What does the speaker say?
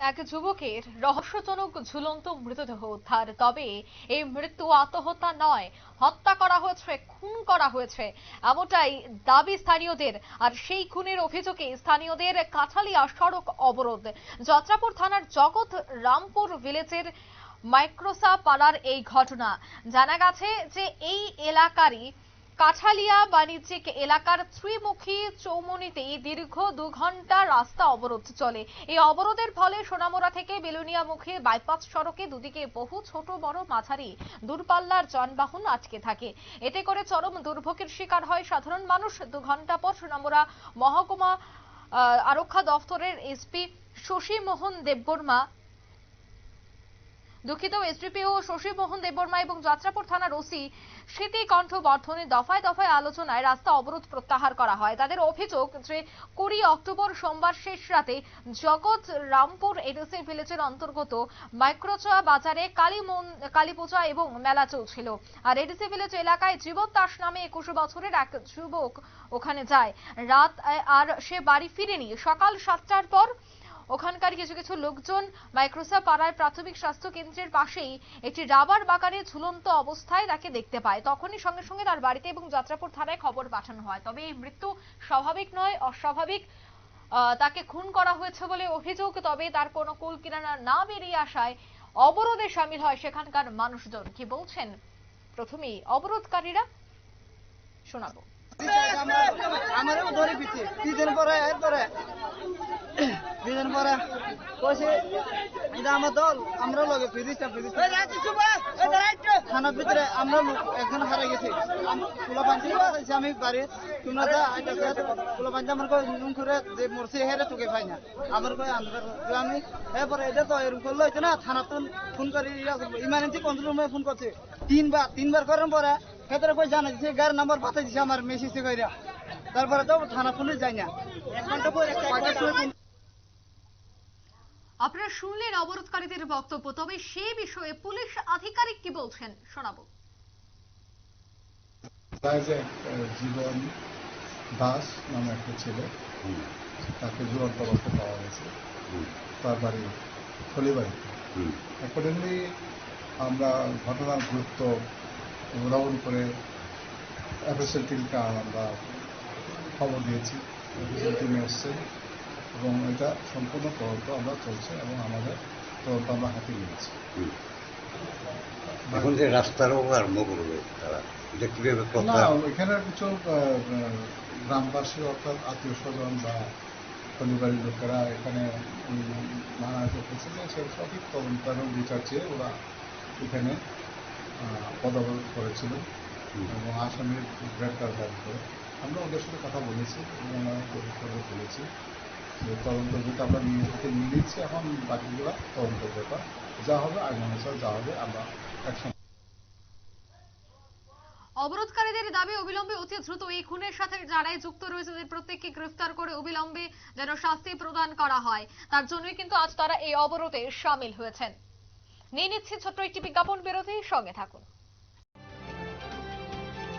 এক যুবকের রহস্যজনক ঝুলন্ত মৃতদেহ উদ্ধার, তবে এই মৃত্যু আত্মহত্যা নয়, হত্যা করা হয়েছে, খুন করা হয়েছে, এমনটাই দাবি স্থানীয়দের। আর সেই খুনের অভিযোগে স্থানীয়দের কাঁঠালিয়া সড়ক অবরোধ। যাত্রাপুর থানার জগৎ রামপুর ভিলেজের মাইক্রোসা পাড়ার এই ঘটনা। জানা গেছে যে এই এলাকারই কাঠালিয়া বাণিজ্যিক এলাকার ত্রিমুখী চৌমুনিতে দীর্ঘ দু ঘণ্টা রাস্তা অবরোধ চলে। এই অবরোধের ফলে সোনামুড়া থেকে বেলুনিয়ামুখী বাইপাস সড়কে দুদিকে বহু ছোট, বড় মাঝারি দূরপাল্লার যানবাহন আটকে থাকে। এতে করে চরম দুর্ভোগের শিকার হয় সাধারণ মানুষ। দু ঘণ্টা পর সোনামুড়া মহকুমা আরক্ষা দফতরের এসপি শশী মোহন দেববর্মা দুঃখিত, এসডিপিও শশী মোহন দেববর্মা এবং যাত্রাপুর থানার ওসি স্মৃতি কণ্ঠ বর্ধনে দফায় দফায় আলোচনায় রাস্তা অবরোধ প্রত্যাহার করা হয়। তাদের অভিযোগ যে, কুড়ি অক্টোবর সোমবার শেষ রাতে জগৎ রামপুর এডিসি ভিলেজের অন্তর্গত মাইক্রোচা বাজারে কালী মন- কালী পূজা এবং মেলা চলছিল। আর এডিসি ভিলেজ এলাকায় জীবন দাস নামে একুশ বছরের এক যুবক ওখানে যায়। রাত, আর সে বাড়ি ফিরেনি। সকাল সাতটার পর ওখানকার কিছু কিছু লোকজন মাইক্রোসা পাড়ার প্রাথমিক স্বাস্থ্য কেন্দ্রের পাশেই একটি রাবার বাগানে ঝুলন্ত অবস্থায় তাকে দেখতে পায়। তখনই সঙ্গে সঙ্গে তার বাড়িতে এবং যাত্রাপুর থানায় খবর পাঠানো হয়। তবে এই মৃত্যু স্বাভাবিক নয়, অস্বাভাবিক। তাকে খুন করা হয়েছে বলে অভিযোগ, তবে তার কোনো কুল কিনারা না বেরিয়ে আসায় অবরোধে সামিল হয় সেখানকার মানুষজন। কি বলছেন? প্রথমেই অবরোধকারীরা শোনাবো। আমারও ধরে পিছি। দুদিন পরে, এরপরে। দুদিন পরে কইছে এটা আমার দল আমরা লগে ফিরিস্তাম থানার ভিতরে আমরা একজন হারা গেছি। ফুলা পাঞ্চি আছে আমি বাড়ি। তোমরা যা আইতাছে ফুলা পাঞ্চি আমার কই নুন করে যে মরছে হেরে তোকে পাই না। আমার কই আনবার আমি এরপরে এটা তো এরকম করল হইতো না থানা ফোন করে ইমার্জেন্সি কন্ট্রোল রুমে ফোন করছে। তিনবার তিনবার করার পরে ক্ষেত্রে কই জানা দিছে গাড়ি নাম্বার পাঠাই দিছে আমার মেসেজে কইরা। তারপরে তো থানা ফোনে যাই না। এক ঘণ্টা পরে আপনারা শুনলেন অবরোধকারীদের বক্তব্য তবে সে বিষয়ে পুলিশ আধিকারিক কি বলছেন শোনাবো। জীবন দাস নামে একটা ছেলে তাকে ঝুলন্ত অবস্থা পাওয়া গেছে। তার বাড়ি থলিবাড়িতে। অ্যাকর্ডিংলি আমরা ঘটনার গুরুত্ব গ্রহণ করে অফিসিয়াল টিমকে আমরা খবর দিয়েছি। অফিসিয়াল টিমে এসছে। এবং এটা সম্পূর্ণ তদন্ত আমরা চলছে এবং আমাদের তদন্ত আমরা হাতে নিয়েছি। এখন যে রাস্তারও আরম্ভ করবে তারা এটা কীভাবে না এখানে কিছু গ্রামবাসী অর্থাৎ আত্মীয় স্বজন বা পরিবারের লোকেরা এখানে উম, করতেছে যে সে সঠিক তদন্ত এবং বিচার চেয়ে ওরা এখানে আহ, পদাবরোধ করেছিল এবং আসামির গ্রেপ্তার দাবি করে আমরা ওদের সাথে কথা বলেছি এবং খবর বলেছি তদন্ত যেটা আমরা নিয়ে থেকে নিয়ে নিচ্ছি এখন বাকিগুলো তদন্তের ব্যাপার। যা হবে, আইন অনুসার যা হবে, আমরা একসঙ্গে অবরোধকারীদের দাবি অবিলম্বে অতি দ্রুত এই খুনের সাথে যারাই যুক্ত রয়েছে, তাদের প্রত্যেককে গ্রেফতার করে অবিলম্বে যেন শাস্তি প্রদান করা হয়। তার জন্যই কিন্তু আজ তারা এই অবরোধে সামিল হয়েছেন। নিয়ে নিচ্ছি ছোট্ট একটি বিজ্ঞাপন বিরতি, সঙ্গে থাকুন।